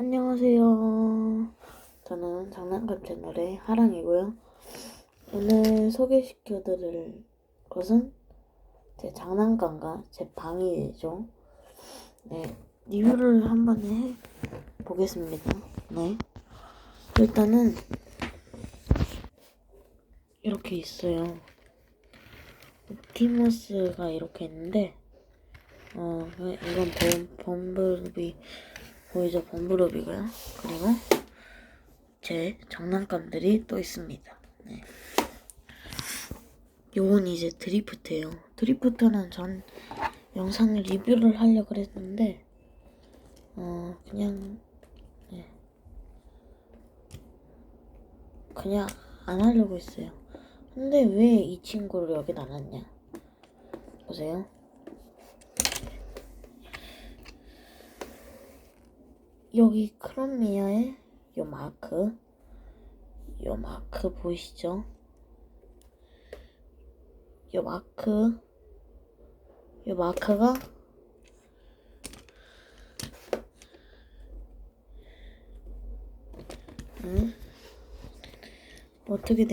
안녕하세요. 저는 장난감 채널의 하랑이고요. 오늘 소개시켜드릴 것은 제 장난감과 제 방이죠. 네, 리뷰를 한번 해 보겠습니다. 네. 일단은 이렇게 있어요. 옵티머스가 이렇게 있는데, 어, 이건 범, 범블비 보이죠? 범블비고요. 그리고 제 장난감들이 또 있습니다. 네. 요건 이제 드리프트예요. 드리프트는 전 영상을 리뷰를 하려고 했는데 어 그냥 네. 그냥 안 하려고 했어요. 근데 왜 이 친구를 여기 놔놨냐? 보세요. 여기 크롬미아의 요 마크 요 마크 보이시죠? 요 마크 요 마크가 응? 어떻게 된